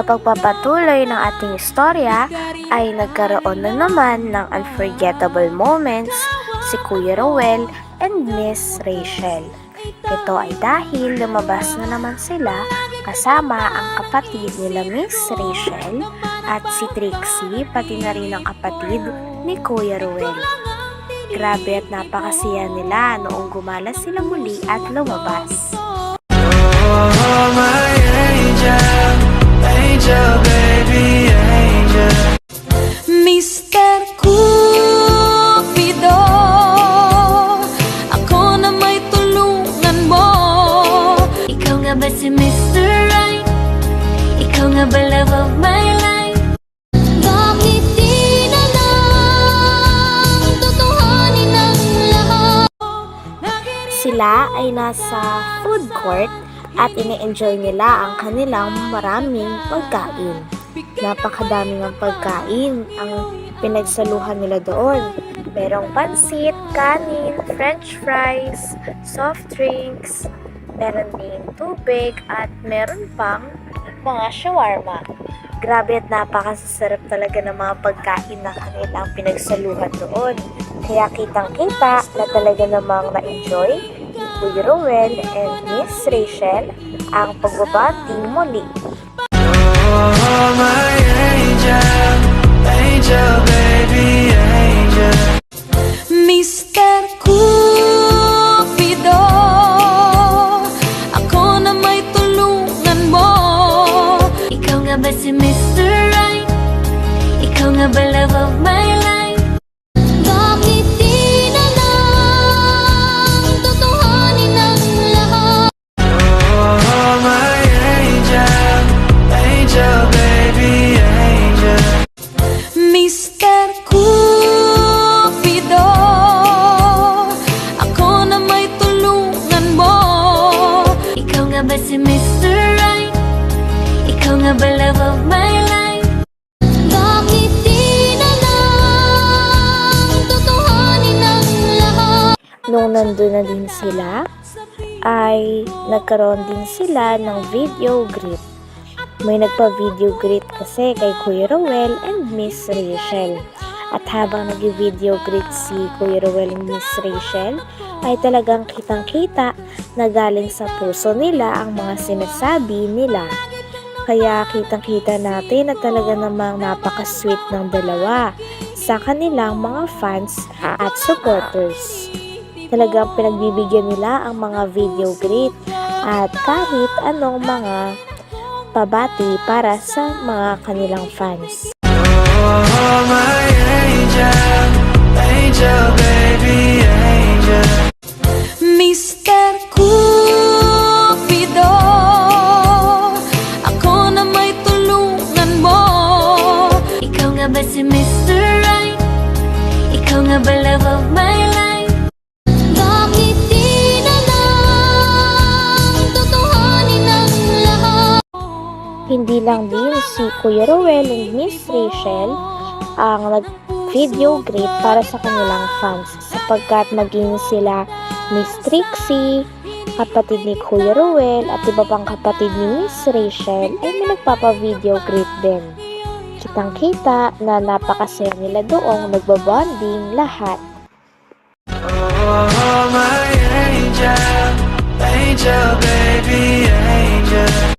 Pagpapatuloy ng ating istorya ay nagkaroon na naman ng unforgettable moments si Kuya Rowell and Miss Rachel. Ito ay dahil lumabas na naman sila kasama ang kapatid nila Miss Rachel at si Trixie pati na rin ang kapatid ni Kuya Rowell. Grabe at napakasiya nila noong gumala sila muli at lumabas. Oh, my angel, angel, baby, angel. Mr. Cupido Ako na may tulungan mo Ikaw nga ba si Mr. Right? Ikaw nga ba love of my life? Bakit di na lang Tutuhanin ang lahat? Sila ay nasa food court at ini-enjoy nila ang kanilang maraming pagkain. Napakadaming ang pagkain ang pinagsaluhan nila doon. Merong pansit, kanin, french fries, soft drinks, meron ding tubig at meron pang mga shawarma. Grabe at napakasasarap talaga ng mga pagkain na kanilang pinagsaluhan doon. Kaya kitang-kita na talaga namang na-enjoy ni Rowell and Miss Rachel ang pagbabanding muli. Oh, my ba si Mr. Right? Ikaw nga ba love of my life? Bakit di na lang Tutuhanin ang lahat? Nung nandun na din sila, ay nagkaroon din sila ng video greet. May nagpa-video greet kasi kay Kuya Rowell and Miss Rachel. At habang nag-video greet si Kuya Rowell and Miss Rachel, ay talagang kitang-kita na galing sa puso nila ang mga sinasabi nila. Kaya kitang-kita natin na talaga namang napaka-sweet ng dalawa sa kanilang mga fans at supporters. Talagang pinagbibigyan nila ang mga video greet at kahit anong mga pabati para sa mga kanilang fans. Oh, my angel, angel, baby, angel. Mr. Hindi lang din si Kuya Rowell and Miss Rachel ang nag-video greet para sa kanilang fans sapagkat maging sila Miss Trixie, kapatid ni Kuya Rowell at iba pang kapatid ni Miss Rachel ay may nagpapa-video greet din. Kitang-kita na napakasaya nila doong nagbabonding lahat. Oh, my angel, angel, baby, angel.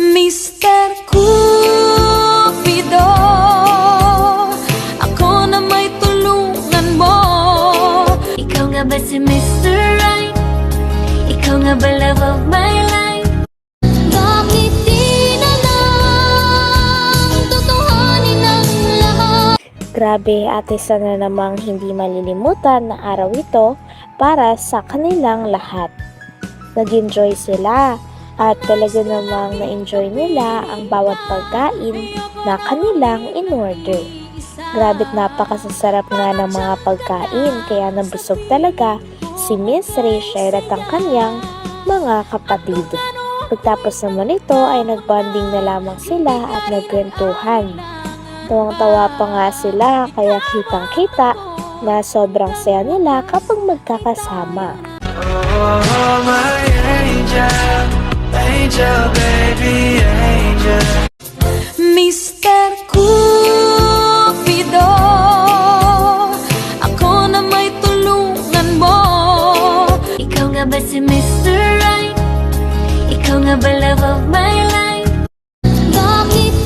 Mr. Cupido Grabe ate sana namang hindi malilimutan na araw ito para sa kanilang lahat. Nag-enjoy sila at talaga namang na-enjoy nila ang bawat pagkain na kanilang in-order. Grabe't napakasasarap nga ng mga pagkain kaya nabusog talaga si Miss Rachel at ang kanyang mga kapatid. Pagtapos naman ito ay nagbonding na lamang sila at nagkwentuhan. Tawang-tawa pa nga sila kaya kitang-kita na sobrang saya nila kapag magkakasama. Oh, my angel, angel, baby, angel. Mr. Cupido Ako na may tulungan mo Ikaw nga ba si Mr. Right? Ikaw nga ba love of my life? Bakit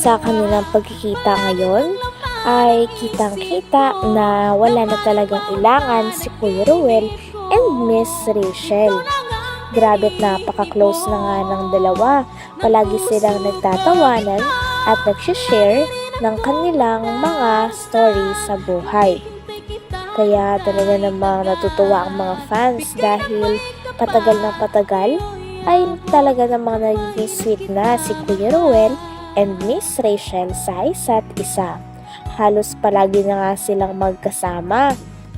Sa kanilang pagkikita ngayon ay kitang-kita na wala na talagang ilangan si Kuya Ruel and Miss Rachel. Grabe't napaka-close na nga ng dalawa. Palagi silang nagtatawanan at nagsishare ng kanilang mga stories sa buhay. Kaya talaga namang natutuwa ang mga fans dahil patagal ng patagal ay talaga namang nagiging sweet na si Kuya Ruel and Miss Rachel sa isa't isa. Halos palagi na nga silang magkasama.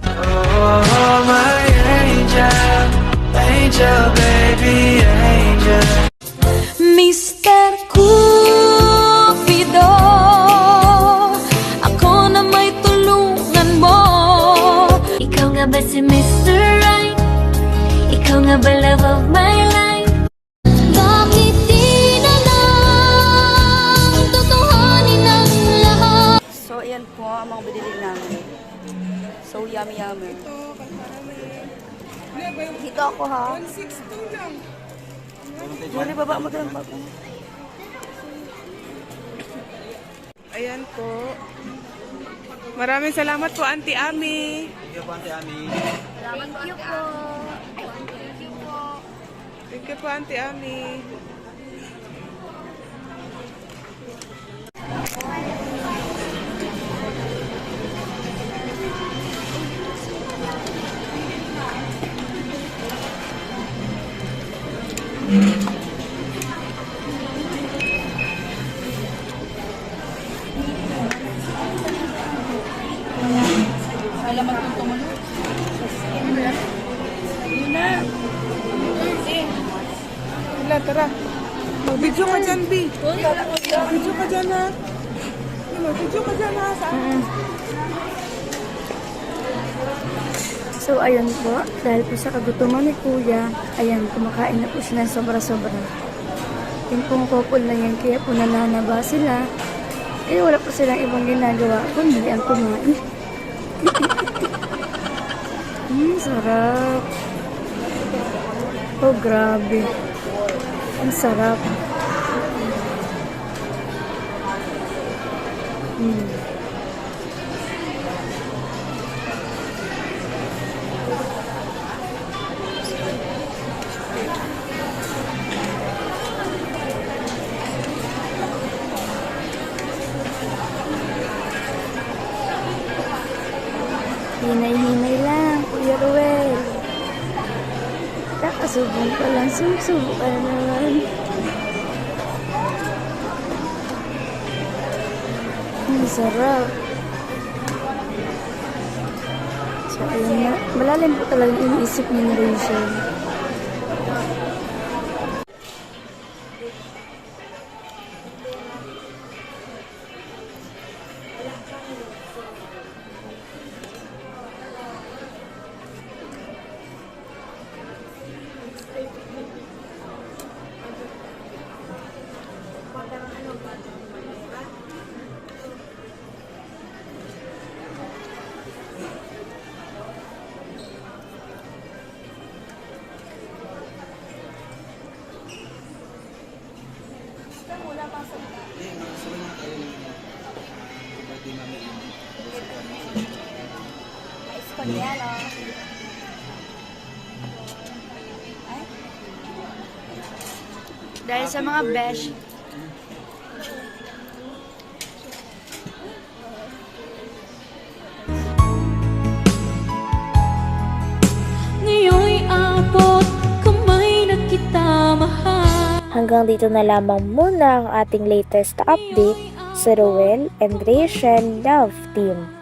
Oh, my angel, angel, baby, angel. Mr. Cupido Ako na may tulungan mo Ikaw nga ba si Mr. Right? Ikaw nga ba love of my life? Ang mga binili namin. So, yummy yummy. Dito ako ha. 162 lang. Muli baba mo doon. Ayan po. Maraming salamat po, Auntie Ami. Thank you po. Thank you po, Auntie Ami. Wala, tara. Video ka dyan, B. Video ka dyan, ha. Ano, Video ka dyan, ha. So, ayun po, dahil po sa kagutuman ni Kuya, ayan, kumakain na po siya ng sobra-sobra. Yung pong couple na yan, kaya po nananaba sila. Eh, wala po silang ibang ginagawa, kundi ang kumain. Hmm, sarap. Oh, grabe. Ang sarap. Hmm. Hinay-hinay lang, Kakasubong pa lang, ka na naman. Ang sarap. So, ayun na. Malalim po talaga iniisip ni Rachel. Koreano. Dahil sa mga besh. Hanggang dito na lamang muna ang ating latest update sa Rowell and Rachel Love Team.